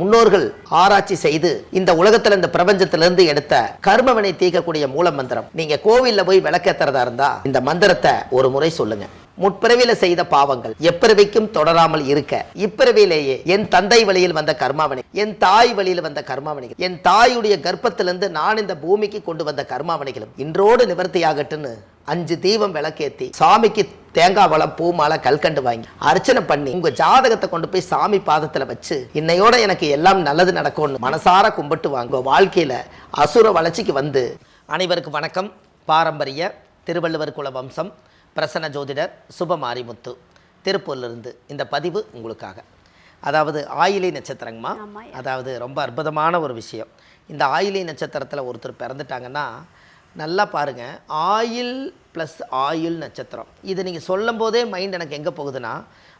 முன்னோர்கள் ஆராய்ச்சி செய்து இந்த உலகத்துல இந்த பிரபஞ்சத்திலிருந்து எடுத்த கர்மவினை தீர்க்கக்கூடிய மூல மந்திரம். நீங்க கோவில்ல போய் விளக்கேத்துறதா இருந்தா இந்த மந்திரத்தை ஒரு முறை சொல்லுங்க. முற்பிறவியில செய்த பாவங்கள் எப்பிறவிக்கும் தொடராமல் இருக்க. இப்பிறவிலேயே என் தந்தை வழியில் வந்த கர்மாவணி என் தாய் வழியில் வந்த கர்மாவணிகள் என் தாயுடைய கர்ப்பத்திலிருந்து நான் இந்த பூமிக்கு கொண்டு வந்த கர்மாவணிகளும் இன்றோடு நிவர்த்தியாகட்டுன்னு அஞ்சு தீபம் விளக்கேத்தி சாமிக்கு தேங்காய் பழம் பூ மாலை கல்கண்டு வாங்கி அர்ச்சனை பண்ணி உங்க ஜாதகத்தை கொண்டு போய் சாமி பாதத்துல வச்சு இன்னையோட எனக்கு எல்லாம் நல்லது நடக்கும்னு மனசார கும்பிட்டு வாங்க. வாழ்க்கையில அசுர வளர்ச்சிக்கு வந்து அனைவருக்கும் வணக்கம். பாரம்பரிய திருவள்ளுவர் குல வம்சம் பிரசன்ன ஜோதிடர் சுபமாரிமுத்து திருப்பூர்லேருந்து இந்த பதிவு உங்களுக்காக. அதாவது ஆயிலை நட்சத்திரங்கம்மா. அதாவது ரொம்ப அற்புதமான ஒரு விஷயம். இந்த ஆயிலை நட்சத்திரத்தில் ஒருத்தர் பிறந்துட்டாங்கன்னா நல்லா பாருங்கள் ஆயில் ப்ளஸ் ஆயுள் நட்சத்திரம். இது நீங்கள் சொல்லும் போதே மைண்ட் எனக்கு எங்கே போகுதுன்னா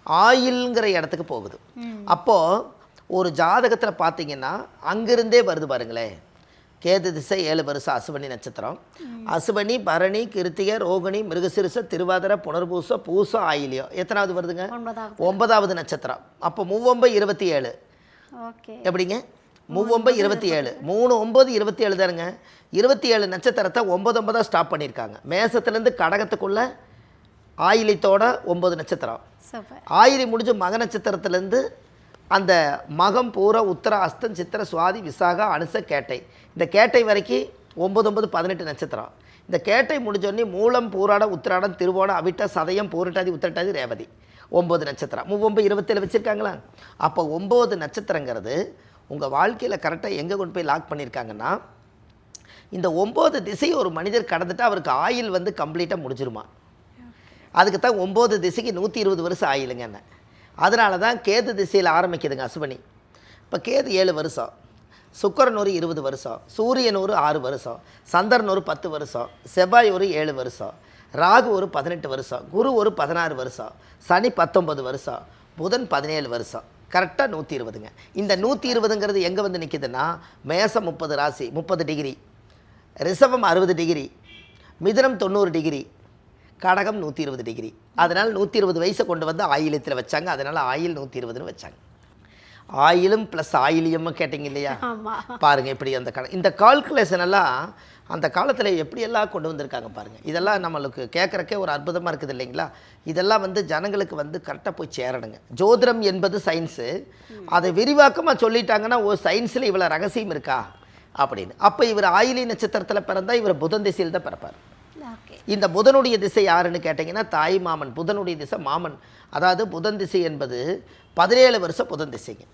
ஆயில்ங்கிற இடத்துக்கு போகுது. அப்போது ஒரு ஜாதகத்தில் பார்த்தீங்கன்னா அங்கிருந்தே வருது பாருங்களேன் கேது திசை ஏழு வருஷம் அசுவனி நட்சத்திரம். அசுவனி பரணி கிருத்திகை ரோகிணி மிருகசிறுச திருவாதிரை புனர்பூச பூசம் ஆயிலியம். எத்தனாவது வருதுங்க? ஒன்பதாவது. நட்சத்திரம். அப்போ மூவொம்பது இருபத்தி ஏழு. எப்படிங்க? மூவொம்பது இருபத்தி ஏழு. மூணு ஒம்பது இருபத்தி ஏழு தானுங்க. இருபத்தி ஏழு நட்சத்திரத்தை ஒம்பது ஒன்பதாக ஸ்டாப் பண்ணியிருக்காங்க. மேசத்துலேருந்து கடகத்துக்குள்ள ஆயிலித்தோட ஒம்பது நட்சத்திரம். ஆயிலி முடிஞ்சு மக நட்சத்திரத்துலேருந்து அந்த மகம் பூர உத்தர அஸ்தம் சித்திர சுவாதி விசாகா அனுச கேட்டை. இந்த கேட்டை வரைக்கும் ஒம்பது ஒம்பது பதினெட்டு நட்சத்திரம். இந்த கேட்டை முடிஞ்சோடனே மூலம் பூராடம் உத்திராடம் திருவோணம் அவிட்ட சதயம் பூரட்டாதி உத்திரட்டாதி ரேவதி. ஒம்பது நட்சத்திரம். மூவொம்பது இருபத்தேழு வச்சுருக்காங்களா? அப்போ ஒம்பது நட்சத்திரங்கிறது உங்கள் வாழ்க்கையில் கரெக்டாக எங்கே கொண்டு போய் லாக் பண்ணியிருக்காங்கன்னா இந்த ஒம்பது திசை ஒரு மனிதர் கடந்துட்டா அவருக்கு ஆயில் வந்து கம்ப்ளீட்டாக முடிஞ்சிருமா? அதுக்கு தான் ஒம்பது திசைக்கு நூற்றி இருபது வருஷம் ஆயிலுங்க என்ன. அதனால தான் கேது திசையில் ஆரம்பிக்குதுங்க அசுவனி இப்போ கேது ஏழு வருஷம் சுக்கரன் ஒரு இருபது வருஷம் சூரியன் ஒரு ஆறு வருஷம் சந்திரன் ஒரு பத்து வருஷம் செவ்வாய் ஒரு ஏழு வருஷம் ராகு ஒரு பதினெட்டு வருஷம் குரு ஒரு பதினாறு வருஷம் சனி பத்தொன்பது வருஷம் புதன் பதினேழு வருஷம். கரெக்டாக நூற்றி இருபதுங்க. இந்த நூற்றி இருபதுங்கிறது எங்கே வந்து நிற்கிதுன்னா மேசம் முப்பது ராசி முப்பது டிகிரி. ரிசவம் அறுபது டிகிரி. மிதுனம் தொண்ணூறு டிகிரி. கடகம் நூற்றி இருபது டிகிரி. அதனால் நூற்றி இருபது வயசை கொண்டு வந்து ஆயிலத்தில் வச்சாங்க. அதனால் ஆயில் நூற்றி இருபதுன்னு வச்சாங்க. ஆயிலும் ப்ளஸ் ஆயிலியமும் கேட்டிங்க இல்லையா பாருங்க இப்படி அந்த கண இந்த கால்குலேஷன் எல்லாம் அந்த காலத்தில் எப்படியெல்லாம் கொண்டு வந்திருக்காங்க பாருங்க. இதெல்லாம் நம்மளுக்கு கேட்குறக்கே ஒரு அற்புதமாக இருக்குது இல்லைங்களா? இதெல்லாம் வந்து ஜனங்களுக்கு வந்து கரெக்டாக போய் சேரணுங்க. ஜோதிடம் என்பது சயின்ஸு அதை விரிவாக்கமாக சொல்லிட்டாங்கன்னா ஓ சயின்ஸில் இவ்வளோ ரகசியம் இருக்கா? அப்படின்னு. அப்போ இவர் ஆயிலி நட்சத்திரத்தில் பிறந்தா இவர் புதன் திசையில் தான் பிறப்பார். இந்த புதனுடைய திசை யாருன்னு கேட்டிங்கன்னா தாய் மாமன் புதனுடைய திசை மாமன். அதாவது புதன் திசை என்பது பதினேழு வருஷம் புதன் திசைங்க.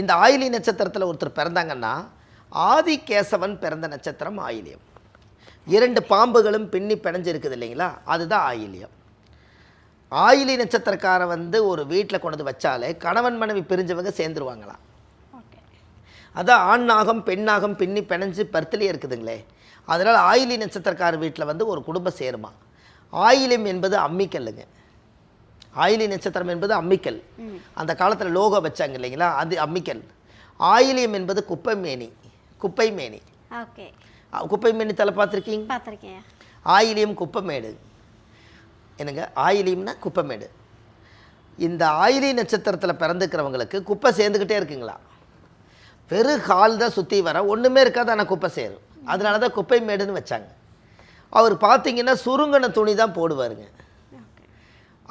இந்த ஆயிலி நட்சத்திரத்தில் ஒருத்தர் பிறந்தாங்கன்னா ஆதிகேசவன் பிறந்த நட்சத்திரம் ஆயிலியம். இரண்டு பாம்புகளும் பின்னி பிணைஞ்சு இருக்குது இல்லைங்களா? அதுதான் ஆயிலியம். ஆயிலி நட்சத்திரக்காரன் வந்து ஒரு வீட்டில் கொண்டு வச்சாலே கணவன் மனைவி பிரிஞ்சவங்க சேர்ந்துருவாங்களாம். அதான் ஆண் நாகம் பெண் நாகம் பின்னி பிணைஞ்சு பருத்திலே இருக்குதுங்களே. அதனால் ஆயிலி நட்சத்திரக்கார வீட்டில் வந்து ஒரு குடும்பம் சேருமா. ஆயிலியம் என்பது அம்மிக்கல்லுங்க. ஆயிலி நட்சத்திரம் என்பது அம்மிக்கல். அந்த காலத்தில் லோகோ வச்சாங்க இல்லைங்களா? அது அம்மிக்கல். ஆயிலியம் என்பது குப்பை மேனி குப்பை மேனி குப்பை மேனி தலை பார்த்துருக்கீங்க? பார்த்துருக்கேன். ஆயிலியம் குப்பமேடு. என்னங்க? ஆயிலியம்னா குப்பமேடு. இந்த ஆயிலி நட்சத்திரத்தில் பிறந்துக்கிறவங்களுக்கு குப்பை சேர்ந்துக்கிட்டே இருக்குங்களா? வெறும் கால் தான் சுற்றி வர ஒன்றுமே இருக்காது ஆனால் குப்பை சேரும். அதனால தான் குப்பை மேடுன்னு வச்சாங்க. அவர் பார்த்தீங்கன்னா சுருங்கின துணி தான் போடுவாருங்க.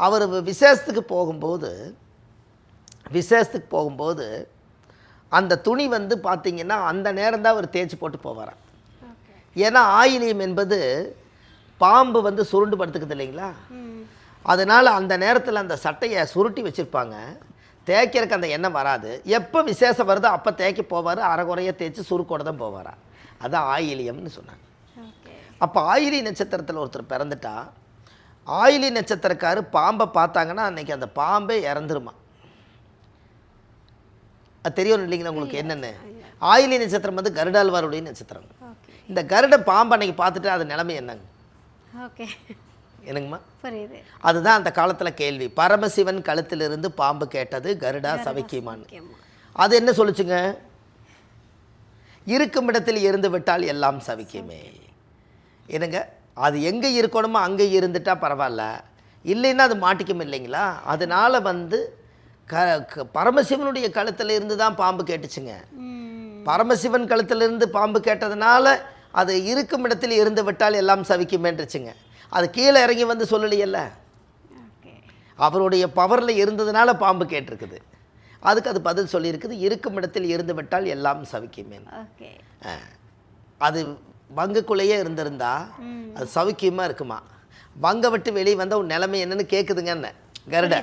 அவர் விசேஷத்துக்கு போகும்போது விசேஷத்துக்கு போகும்போது அந்த துணி வந்து பார்த்தீங்கன்னா அந்த நேரம் தான் அவர் தேய்ச்சி போட்டு போவாராம். ஏன்னா ஆயிலியம் என்பது பாம்பு வந்து சுருண்டு படுத்துக்குது இல்லைங்களா? அதனால் அந்த நேரத்தில் அந்த சட்டையை சுருட்டி வச்சுருப்பாங்க. தேய்க்கிறதுக்கு அந்த எண்ணம் வராது. எப்போ விசேஷம் வருதோ அப்போ தேய்க்க போவார். அரைகுறைய தேய்ச்சி சுருக்கோட தான் போவாரா அதான் ஆயிலியம்னு சொன்னாங்க. அப்போ ஆயிலி நட்சத்திரத்தில் ஒருத்தர் பிறந்துட்டா ஆயிலி நட்சத்திரக்காரு பாம்பை பார்த்தாங்கன்னா அன்னைக்கு அந்த பாம்பே இறந்துருமா? அது தெரியும் இல்லைங்களா உங்களுக்கு என்னென்னு? ஆயிலி நட்சத்திரம் வந்து கருடாழ்வாருடைய நட்சத்திரம். இந்த கருட பாம்பு அன்னைக்கு பார்த்துட்டு அது நிலைமை என்னங்க? ஓகே. என்னங்கம்மா? புரியுது. அதுதான் அந்த காலத்தில் கேள்வி. பரமசிவன் கழுத்திலிருந்து பாம்பு கேட்டது கருடா சவிக்கிமான் ஓகேம்மா அது என்ன சொல்லுச்சுங்க? இருக்கும் இடத்தில் இருந்து விட்டால் எல்லாம் சவிக்குமே. என்னங்க? அது எங்கே இருக்கணுமோ அங்கே இருந்துட்டா பரவாயில்ல. இல்லைன்னா அது மாட்டிக்கும் இல்லைங்களா? அதனால வந்து க பரமசிவனுடைய கழுத்துல இருந்து தான் பாம்பு கேட்டுச்சுங்க. பரமசிவன் கழுத்திலிருந்து பாம்பு கேட்டதுனால அது இருக்கும் இடத்தில் இருந்து விட்டால் எல்லாம் சவிக்குமேன்றுச்சுங்க. அது கீழே இறங்கி வந்து சொல்லலையல்ல? அவருடைய பவரில் இருந்ததுனால பாம்பு கேட்டிருக்குது. அதுக்கு அது பதில் சொல்லியிருக்குது. இருக்கும் இடத்தில் இருந்து விட்டால் எல்லாம் சவிக்குமேன். ஓகே. அது வங்குக்குள்ளேயே இருந்திருந்தா அது சௌக்கியமாக இருக்குமா? வங்க விட்டு வெளியே வந்தால் உன் நிலைமை என்னன்னு கேட்குதுங்கன்னு கருட.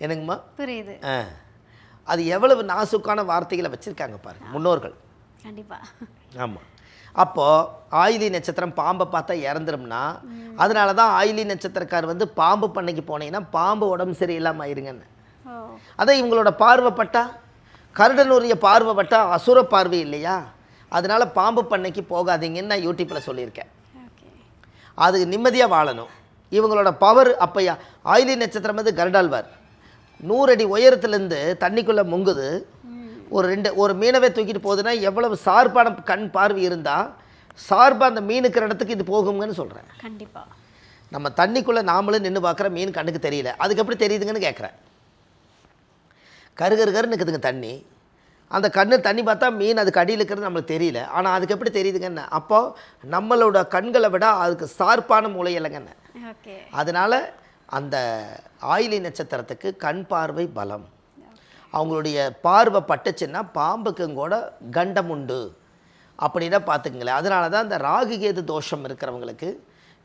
என்னங்கம்மா? புரியுது. ஆ. அது எவ்வளவு நாசுக்கான வார்த்தைகளை வச்சுருக்காங்க பாருங்க முன்னோர்கள். கண்டிப்பா. ஆமாம் அப்போது ஆயிலி நட்சத்திரம் பாம்பை பார்த்தா இறந்துரும்னா அதனால தான் ஆயிலி நட்சத்திரக்கார் வந்து பாம்பு பண்ணைக்கு போனீங்கன்னா பாம்பு உடம்பு சரியில்லாமல் ஆயிருங்கன்னு. ஓ. அதான் இவங்களோட பார்வைப்பட்டா கருடனுடைய பார்வைப்பட்டா அசுர பார்வை இல்லையா? அதனால பாம்பு பண்ணைக்கு போகாதீங்கன்னு நான் யூடியூப்பில் சொல்லியிருக்கேன். அது நிம்மதியாக வாழணும். இவங்களோட பவர் அப்பையா? ஆயிலி நட்சத்திரம் வந்து கருடாழ்வார். நூறடி உயரத்துலேருந்து தண்ணிக்குள்ளே முங்குது. ஒரு ரெண்டு ஒரு மீனவே தூக்கிட்டு போகுதுன்னா எவ்வளவு சார்பான கண் பார்வை இருந்தால் சார்பாக அந்த மீனுக்கிற இடத்துக்கு இது போகுங்கன்னு சொல்கிறேன் கண்டிப்பா. நம்ம தண்ணிக்குள்ளே நாமளும் நின்று பார்க்குற மீன் கண்ணுக்கு தெரியல. அதுக்கு எப்படி தெரியுதுங்கன்னு கேட்குறேன் கரு கரு கருன்னு இருக்குதுங்க தண்ணி. அந்த கண்ணு தண்ணி பார்த்தா மீன் அதுக்கு அடியில் இருக்கிறது நம்மளுக்கு தெரியல. ஆனால் அதுக்கு எப்படி தெரியுதுங்கன்னு அப்போது நம்மளோட கண்களை விட அதுக்கு சார்பான மூளை இல்லைங்கன்னு ஓகே. அதனால் அந்த ஆயிலி நட்சத்திரத்துக்கு கண் பார்வை பலம். அவங்களுடைய பார்வை பட்டுச்சுன்னா பாம்புக்கும் கூட கண்டம் உண்டு. அப்படின்னா பார்த்துக்குங்களேன். அதனால தான் இந்த ராகுகேது தோஷம் இருக்கிறவங்களுக்கு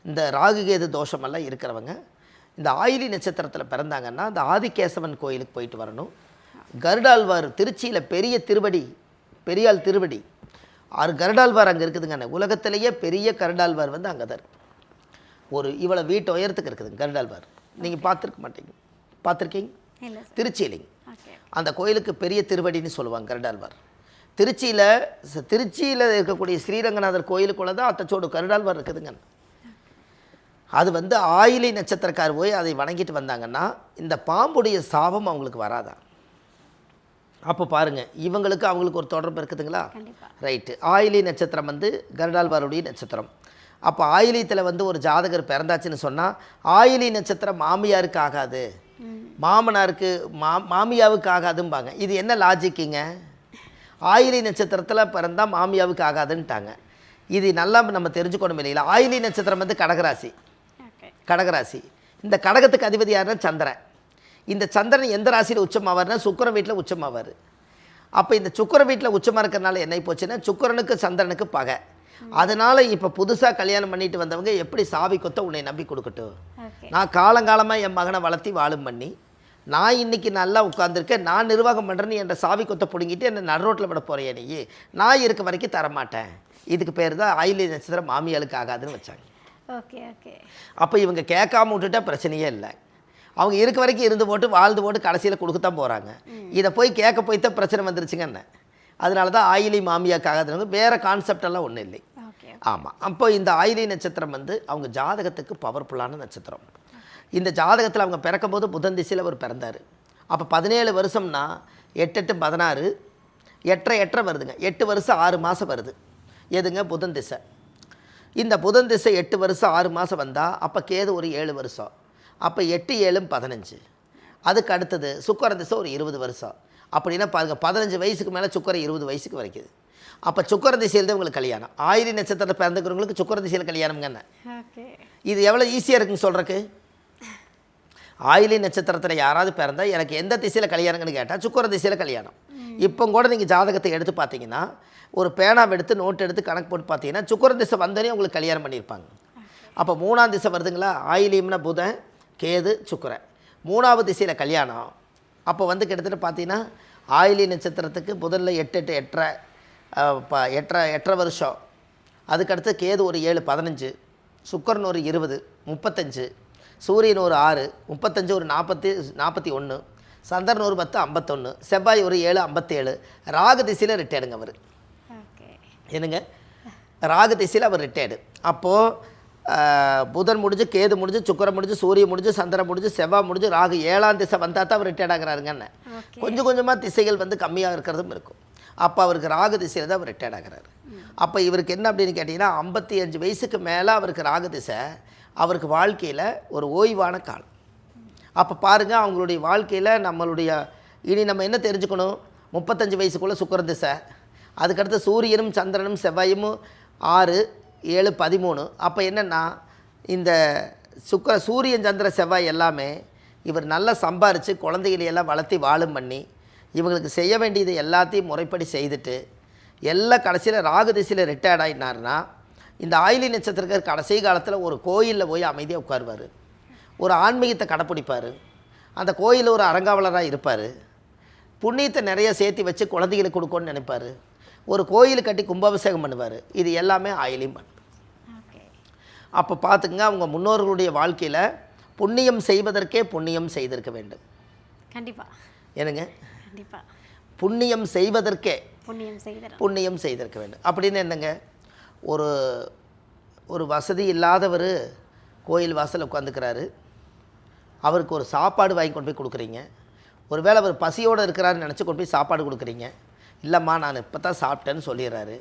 இந்த ராகுகேது தோஷமெல்லாம் இருக்கிறவங்க இந்த ஆயிலி நட்சத்திரத்தில் பிறந்தாங்கன்னா இந்த ஆதிகேசவன் கோயிலுக்கு போயிட்டு வரணும். கருடாழ்வார் திருச்சியில் பெரிய திருவடி பெரியாள் திருவடி. ஆறு கருடாழ்வார் அங்கே இருக்குதுங்க உலகத்திலேயே பெரிய கருடாழ்வார் வந்து அங்கே தான் ஒரு இவ்வளோ வீட்டு உயரத்துக்கு இருக்குதுங்க கருடாழ்வார். நீங்கள் பார்த்துருக்க மாட்டீங்க. பார்த்துருக்கீங்க? திருச்சியிலிங்க. அந்த கோயிலுக்கு பெரிய திருவடின்னு சொல்லுவாங்க கருடாழ்வார். திருச்சியில் திருச்சியில் இருக்கக்கூடிய ஸ்ரீரங்கநாதர் கோயிலுக்குள்ளே தான் அத்தச்சோடு கருடாழ்வார் இருக்குதுங்க அது வந்து ஆயிலி நட்சத்திரக்கார் போய் அதை வணங்கிட்டு வந்தாங்கன்னா இந்த பாம்புடைய சாபம் அவங்களுக்கு வராதா? அப்போ பாருங்கள் இவங்களுக்கு அவங்களுக்கு ஒரு தொடர்பு இருக்குதுங்களா? ரைட்டு ஆயிலி நட்சத்திரம் வந்து கருடாழ்வாருடைய நட்சத்திரம். அப்போ ஆயிலியத்தில் வந்து ஒரு ஜாதகர் பிறந்தாச்சுன்னு சொன்னால் ஆயிலி நட்சத்திரம் மாமியாருக்கு ஆகாது. மாமனாருக்கு மா மாமியாவுக்கு ஆகாதும்பாங்க. இது என்ன லாஜிக்குங்க ஆயிலி நட்சத்திரத்தில் பிறந்தால் மாமியாவுக்கு ஆகாதுன்ட்டாங்க. இது நல்லா நம்ம தெரிஞ்சுக்கணும் இல்லைங்களா? ஆயிலி நட்சத்திரம் வந்து கடகராசி. கடகராசி. இந்த கடகத்துக்கு அதிபதி யாருன்னா சந்திரன். இந்த சந்திரன் எந்த ராசியில் உச்சமாவார்னா சுக்கிரன் வீட்டில் உச்சமாவார். அப்போ இந்த சுக்கிர வீட்டில் உச்சமாக இருக்கிறனால என்ன போச்சுன்னா சுக்கிரனுக்கு சந்திரனுக்கு பகை. அதனால் இப்போ புதுசாக கல்யாணம் பண்ணிட்டு வந்தவங்க எப்படி சாவி கொத்த உன்னை நம்பி கொடுக்கட்டும்? நான் காலங்காலமாக என் மகனை வளர்த்தி வாழும் பண்ணி நான் இன்னைக்கு நல்லா உட்காந்துருக்கேன் நான் நிர்வாகம் பண்ணுறேன்னு என்ற சாவி கொத்த பிடுங்கிட்டு என்னை நடுரோட்டில் விட போகிறேன் நீ? நான் இருக்க வரைக்கும் தரமாட்டேன். இதுக்கு பேர் தான் ஆயிலி நட்சத்திரம் மாமியாளுக்கு ஆகாதுன்னு வச்சாங்க. Okay okay. அப்போ இவங்க கேட்காம விட்டுட்டா பிரச்சனையே இல்லை. அவங்க இருக்க வரைக்கும் இருந்து போட்டு வாழ்ந்து போட்டு கடைசியில் கொடுக்கத்தான் போகிறாங்க இதை போய் கேட்க போய் தான் பிரச்சனை வந்துருச்சுங்க என்ன? அதனால தான் ஆயிலி மாமியாக்கு ஆகாதுன்னு வேறு கான்செப்ட் எல்லாம் ஒன்றும் இல்லை. ஆமாம் அப்போ இந்த ஆயிலி நட்சத்திரம் வந்து அவங்க ஜாதகத்துக்கு பவர்ஃபுல்லான நட்சத்திரம். இந்த ஜாதகத்தில் அவங்க பிறக்கும்போது புதன் திசையில் அவர் பிறந்தார். அப்போ பதினேழு வருஷம்னா எட்டு எட்டு பதினாறு எட்டரை எட்டரை வருதுங்க. எட்டு வருஷம் ஆறு மாதம் வருது. எதுங்க? புதன் திசை. இந்த புதன் திசை எட்டு வருஷம் ஆறு மாதம் வந்தால் அப்போ கேது ஒரு ஏழு வருஷம். அப்போ எட்டு ஏழும் பதினஞ்சு. அதுக்கு அடுத்தது சுக்கர திசை ஒரு இருபது வருஷம். அப்படின்னா பாருங்க பதினஞ்சு வயசுக்கு மேலே சுக்கரம் இருபது வயசுக்கு வரைக்குது. அப்போ சுக்கர திசையில் தான் உங்களுக்கு கல்யாணம். ஆயிரி நட்சத்திரத்தில் பிறந்துக்கிறவங்களுக்கு சுக்கர திசையில் கல்யாணம்ங்க ஓகே. இது எவ்வளோ ஈஸியாக இருக்குன்னு சொல்கிறக்கு ஆயிலி நட்சத்திரத்தில் யாராவது பிறந்தா எனக்கு எந்த திசையில் கல்யாணங்கன்னு கேட்டால் சுக்கர திசையில் கல்யாணம். இப்போ கூட நீங்கள் ஜாதகத்தை எடுத்து பார்த்தீங்கன்னா ஒரு பேனாவை எடுத்து நோட் எடுத்து கணக்கு போட்டு பார்த்தீங்கன்னா சுக்கர திசை வந்தோடனே உங்களுக்கு கல்யாணம் பண்ணியிருப்பாங்க. அப்போ மூணாம் திசை வருதுங்களா? ஆயிலியம்னா புதன் கேது சுக்கிரன். மூணாவது திசையில் கல்யாணம். அப்போ வந்து கிட்டத்தட்ட பார்த்தீங்கன்னா ஆயிலி நட்சத்திரத்துக்கு புதனில் எட்டு எட்டு எட்டரை அஹ், ப- எட்டரை எட்டரை வருஷம். அதுக்கடுத்து கேது ஒரு ஏழு பதினஞ்சு. சுக்கரன் ஒரு இருபது முப்பத்தஞ்சு. சூரியன் ஒரு ஆறு முப்பத்தஞ்சு ஒரு நாற்பத்தி நாற்பத்தி ஒன்று சந்திரன் ஒரு பத்து ஐம்பத்தொன்று செவ்வாய் ஒரு ஏழு ஐம்பத்தேழு. ராகு திசையில் ரிட்டையர்டுங்க அவர். என்னங்க? ராகு திசையில் அவர் ரிட்டையர்டு அப்போது புதன் முடிஞ்சு கேது முடிஞ்சு சுக்கிரன் முடிஞ்சு சூரியன் முடிஞ்சு சந்திரன் முடிஞ்சு செவ்வாய் முடிஞ்சு ராகு ஏழாம் திசை வந்தால் தான் அவர் ரிட்டையர்ட் ஆகிறாருங்கன்னு கொஞ்சம் கொஞ்சமாக திசைகள் வந்து கம்மியாக இருக்கிறதும் இருக்கும். அப்போ அவருக்கு ராகு திசையில் தான் அவர் ரிட்டையர்ட் ஆகிறாரு. அப்போ இவருக்கு என்ன அப்படின்னு கேட்டிங்கன்னா ஐம்பத்தி அஞ்சு வயசுக்கு மேலே அவருக்கு ராகு திசை அவருக்கு வாழ்க்கையில் ஒரு ஓய்வான காலம். அப்போ பாருங்கள் அவங்களுடைய வாழ்க்கையில் நம்மளுடைய இனி நம்ம என்ன தெரிஞ்சுக்கணும்? முப்பத்தஞ்சு வயசுக்குள்ளே சுக்கர திசை அதுக்கடுத்து சூரியனும் சந்திரனும் செவ்வாயும் ஆறு ஏழு பதிமூணு. அப்போ என்னென்னா இந்த சுக்கர சூரியன் சந்திர செவ்வாய் எல்லாமே இவர் நல்லா சம்பாரித்து குழந்தைகளையெல்லாம் வளர்த்தி வாழும் பண்ணி இவங்களுக்கு செய்ய வேண்டியது எல்லாத்தையும் முறைப்படி செய்துட்டு எல்லாம் கடைசியில் ராகு திசையில் ரிட்டையர்ட் ஆகினார்னா இந்த ஆயிலி நட்சத்திரக்கார் கடைசி காலத்தில் ஒரு கோயிலில் போய் அமைதியாக உட்காருவார். ஒரு ஆன்மீகத்தை கடைப்பிடிப்பார். அந்த கோயிலில் ஒரு அரங்காவலராக இருப்பார். புண்ணியத்தை நிறைய சேர்த்து வச்சு குழந்தைகளுக்கு கொடுக்கணும்னு நினைப்பார். ஒரு கோயில் கட்டி கும்பாபிஷேகம் பண்ணுவார். இது எல்லாமே ஆயிலியும் ஓகே. அப்போ பார்த்துக்குங்க அவங்க முன்னோர்களுடைய வாழ்க்கையில் புண்ணியம் செய்வதற்கே புண்ணியம் செய்திருக்க வேண்டும். கண்டிப்பா. என்னங்க? கண்டிப்பா. புண்ணியம் செய்வதற்கே புண்ணியம் செய்தரும். புண்ணியம் செய்திருக்க வேண்டும். அப்படின்னு என்னங்க? ஒரு ஒரு வசதி இல்லாதவர் கோயில் வாசலில் உட்காந்துக்கிறாரு. அவருக்கு ஒரு சாப்பாடு வாங்கி கொண்டு போய் கொடுக்குறீங்க. ஒருவேளை அவர் பசியோடு இருக்கிறாருன்னு நினச்சி கொண்டு போய் சாப்பாடு கொடுக்குறீங்க. இல்லைம்மா நான் இப்போ தான் சாப்பிட்டேன்னு சொல்லிடுறாரு.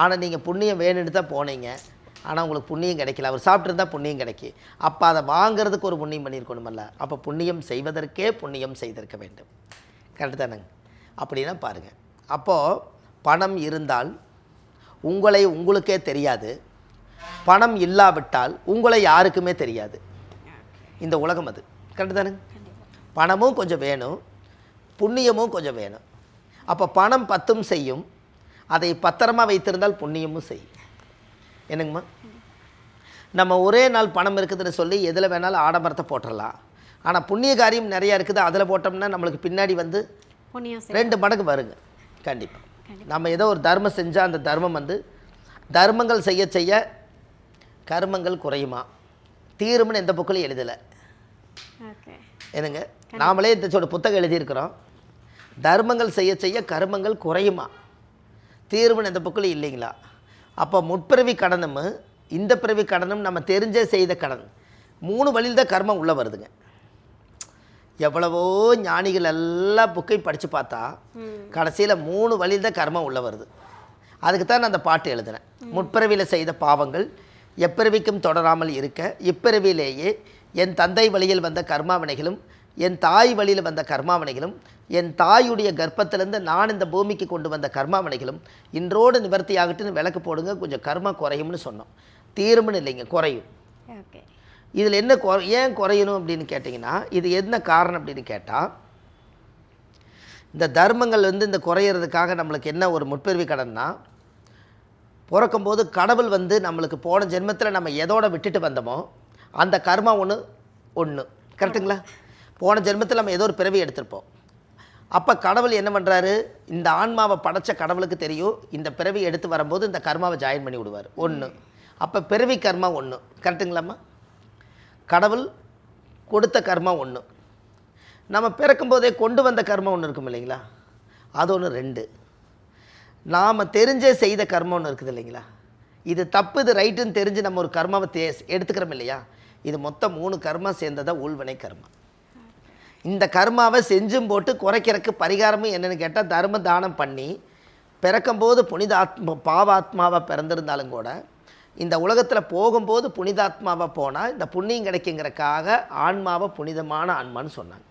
ஆனால் நீங்கள் புண்ணியம் வேணும்னு தான் போனீங்க. ஆனால் உங்களுக்கு புண்ணியம் கிடைக்கல. அவர் சாப்பிட்ருந்தா புண்ணியம் கிடைக்கி. அப்போ அதை வாங்குறதுக்கு ஒரு புண்ணியம் பண்ணியிருக்கணுமல்ல. அப்போ புண்ணியம் செய்வதற்கே புண்ணியம் செய்திருக்க வேண்டும். கரெக்டு தானேங்க? அப்படின்னா பாருங்கள் அப்போது பணம் இருந்தால் உங்களை உங்களுக்கே தெரியாது. பணம் இல்லாவிட்டால் உங்களை யாருக்குமே தெரியாது. இந்த உலகம் அது. கரெக்டு தானுங்க? பணமும் கொஞ்சம் வேணும். புண்ணியமும் கொஞ்சம் வேணும். அப்போ பணம் பத்தும் செய்யும். அதை பத்திரமா வைத்திருந்தால் புண்ணியமும் செய்யும். என்னங்கம்மா? நம்ம ஒரே நாள் பணம் இருக்குதுன்னு சொல்லி எதில் வேணாலும் ஆடம்பரத்தை போட்டுடலாம் ஆனால் புண்ணிய காரியம் நிறையா இருக்குது அதில் போட்டோம்னா நம்மளுக்கு பின்னாடி வந்து ரெண்டு மடங்கு வருங்க. கண்டிப்பாக நம்ம ஏதோ ஒரு தர்மம் செஞ்சால் அந்த தர்மம் வந்து தர்மங்கள் செய்ய செய்ய கர்மங்கள் குறையுமா? தீரும்னு எந்த புக்கிலும் எழுதலை. என்னங்க? நாமளே இந்த சொல் புத்தகம் எழுதியிருக்கிறோம். தர்மங்கள் செய்ய செய்ய கர்மங்கள் குறையுமா? தீர்வுன்னு எந்த புக்கிலும் இல்லைங்களா? அப்போ முற்பிறவி கடனும் இந்த பிறவி கடனும் நம்ம தெரிஞ்சே செய்த கடன். மூணு வழியில் தான் கர்மம் உள்ளே வருதுங்க. எவ்வளவோ ஞானிகள் எல்லா புக்கையும் படித்து பார்த்தா கடைசியில் மூணு வழியில் தான் கர்மம் உள்ளே வருது. அதுக்கு தான் நான் அந்த பாட்டு எழுதினேன். முற்பிறவியில் செய்த பாவங்கள் எப்பிறவிக்கும் தொடராமல் இருக்க இப்பிறவியிலேயே என் தந்தை வழியில் வந்த கர்மாவினைகளும் என் தாய் வழியில் வந்த கர்மாவினைகளும் என் தாயுடைய கர்ப்பத்திலேருந்து நான் இந்த பூமிக்கு கொண்டு வந்த கர்மாவினைகளும் இன்றோடு நிவர்த்தி ஆகட்டுன்னு விளக்கு போடுங்க கொஞ்சம் கர்மா குறையும்னு சொன்னோம். தீரும்னு இல்லைங்க குறையும். இதில் என்ன குறை ஏன் குறையணும் அப்படின்னு கேட்டிங்கன்னா இது என்ன காரணம் அப்படின்னு கேட்டால் இந்த தர்மங்கள் வந்து இந்த குறையிறதுக்காக நம்மளுக்கு என்ன ஒரு முற்பிறவி கடன்னா பிறக்கும்போது கடவுள் வந்து நம்மளுக்கு போன ஜென்மத்தில் நம்ம எதோட விட்டுட்டு வந்தோமோ அந்த கர்மா ஒன்று ஒன்று கரெக்டுங்களா போன ஜென்மத்தில் நம்ம ஏதோ ஒரு பிறவி எடுத்திருப்போம். அப்போ கடவுள் என்ன பண்ணுறாரு இந்த ஆன்மாவை படைச்ச கடவுளுக்கு தெரியும். இந்த பிறவி எடுத்து வரும்போது இந்த கர்மாவை ஜாயின் பண்ணி விடுவார். ஒன்று அப்போ பிறவி கர்மா ஒன்று கரெக்டுங்களாம்மா கடவுள் கொடுத்த கர்மா ஒன்று நம்ம பிறக்கும்போதே கொண்டு வந்த கர்மம் ஒன்று இருக்கும் இல்லைங்களா? அது ஒன்று ரெண்டு. நாம் தெரிஞ்சே செய்த கர்மம் ஒன்று இருக்குது இல்லைங்களா? இது தப்பு இது ரைட்டுன்னு தெரிஞ்சு நம்ம ஒரு கர்மாவை தே எடுத்துக்கிறோம் இல்லையா? இது மொத்தம் மூணு கர்மா சேர்ந்ததா உள்வினை கர்மா. இந்த கர்மாவை செஞ்சும் போட்டு குறைக்கிறதுக்கு பரிகாரமும் என்னென்னு கேட்டால் தர்ம தானம் பண்ணி பிறக்கும்போது புனித ஆத்மா பாவாத்மாவாக பிறந்திருந்தாலும் கூட இந்த உலகத்தில் போகும்போது புனிதாத்மாவாக போனால் இந்த புண்ணியம் கிடைக்குங்கிறக்காக ஆன்மாவை புனிதமான ஆன்மான்னு சொன்னாங்க.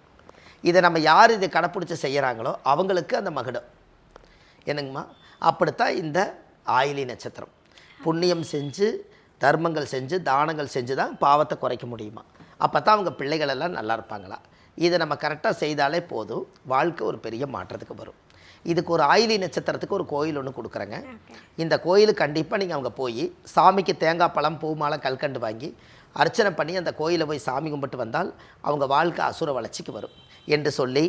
இதை நம்ம யார் இதை கடைப்பிடிச்சி செய்கிறாங்களோ அவங்களுக்கு அந்த மகுடம். என்னங்கம்மா? அப்படித்தான் இந்த ஆயிலி நட்சத்திரம். புண்ணியம் செஞ்சு தர்மங்கள் செஞ்சு தானங்கள் செஞ்சு தான் பாவத்தை குறைக்க முடியுமா? அப்போ தான் அவங்க பிள்ளைகளெல்லாம் நல்லா இருப்பாங்களா? இதை நம்ம கரெக்டாக செய்தாலே போதும். வாழ்க்கை ஒரு பெரிய மாற்றத்துக்கு வரும். இதுக்கு ஒரு ஆயிலி நட்சத்திரத்துக்கு ஒரு கோயில் ஒன்று கொடுக்குறேங்க. இந்த கோயிலுக்கு கண்டிப்பாக நீங்கள் அவங்க போய் சாமிக்கு தேங்காய் பழம் பூ மாலை கல்கண்டு வாங்கி அர்ச்சனை பண்ணி அந்த கோயிலை போய் சாமி கும்பிட்டு வந்தால் அவங்க வாழ்க்கை அசுர வளர்ச்சிக்கு வரும். என்று சொல்லி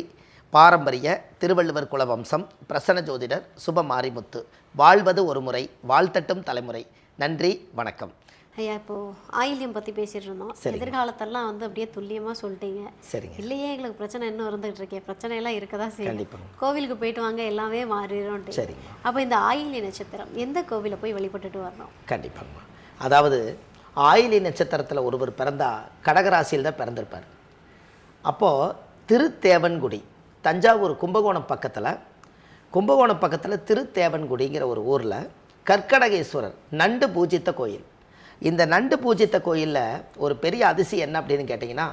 பாரம்பரிய திருவள்ளுவர் குல வம்சம் பிரசன்ன ஜோதிடர் சுப மாரிமுத்து வாழ்வது ஒரு முறை வாழ்த்தட்டும் தலைமுறை. நன்றி வணக்கம். ஐயா இப்போ ஆயில்யம் பத்தி பேசிட்டு இருந்தோம் எதிர்காலத்தெல்லாம் வந்து அப்படியே துல்லியமா சொல்லிட்டீங்க. சரிங்க. இல்லையே எங்களுக்கு பிரச்சனை இன்னும் இருந்துகிட்டு இருக்கே. பிரச்சனை எல்லாம் இருக்கதா செய்யும் கண்டிப்பாங்க. கோவிலுக்கு போயிட்டு வாங்க எல்லாமே மாறிடும்ட்டு. சரிங்க. அப்போ இந்த ஆயில்ய நட்சத்திரம் எந்த கோவிலை போய் வழிபட்டுட்டு வரணும்? கண்டிப்பாங்கம்மா அதாவது ஆயிலி நட்சத்திரத்தில் ஒருவர் பிறந்தா கடகராசியில் தான் பிறந்திருப்பார். அப்போது திருத்தேவன்குடி தஞ்சாவூர் கும்பகோணம் பக்கத்தில் கும்பகோணம் பக்கத்தில் திருத்தேவன்குடிங்கிற ஒரு ஊரில் கற்கடகேஸ்வரர் நண்டு பூஜித்த கோயில். இந்த நண்டு பூஜித்த கோயிலில் ஒரு பெரிய அதிசயம் என்ன அப்படின்னு கேட்டிங்கன்னா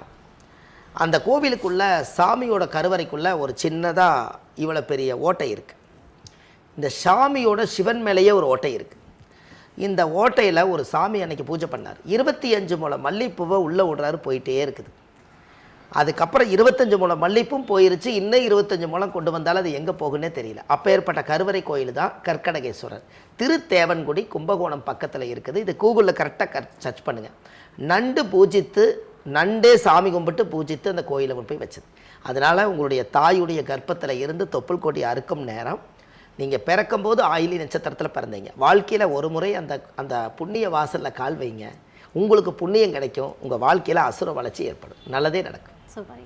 அந்த கோவிலுக்குள்ளே சாமியோட கருவறைக்குள்ளே ஒரு சின்னதாக இவ்வளோ பெரிய ஓட்டை இருக்குது இந்த சாமியோட சிவன் மேலேயே ஒரு ஓட்டை இருக்குது இந்த ஓட்டையில் ஒரு சாமி அன்னைக்கு பூஜை பண்ணார். இருபத்தி அஞ்சு மூலம் மல்லிப்பூவை உள்ளே விடுறாரு போயிட்டே இருக்குது. அதுக்கப்புறம் இருபத்தஞ்சு மூலம் மல்லிப்பும் போயிருச்சு. இன்னும் இருபத்தஞ்சு மூலம் கொண்டு வந்தாலும் அது எங்கே போகுன்னே தெரியல. அப்பேற்பட்ட கருவறை கோயில் தான் கற்கடகேஸ்வரர். திருத்தேவன்குடி கும்பகோணம் பக்கத்தில் இருக்குது. இது கூகுளில் கரெக்டாக கர் சர்ச் பண்ணுங்கள் நண்டு பூஜித்து நண்டே சாமி கும்பிட்டு பூஜித்து அந்த கோயிலை கொண்டு போய் வச்சது. அதனால் உங்களுடைய தாயுடைய கர்ப்பத்தில் இருந்து தொப்புள் கொடி அறுக்கும் நேரம் நீங்கள் பிறக்கும்போது ஆயிலி நட்சத்திரத்தில் பிறந்தீங்க. வாழ்க்கையில் ஒரு முறை அந்த அந்த புண்ணிய வாசலில் கால் வைங்க. உங்களுக்கு புண்ணியம் கிடைக்கும். உங்கள் வாழ்க்கையில் அசுர வளர்ச்சி ஏற்படும். நல்லதே நடக்கும். so funny.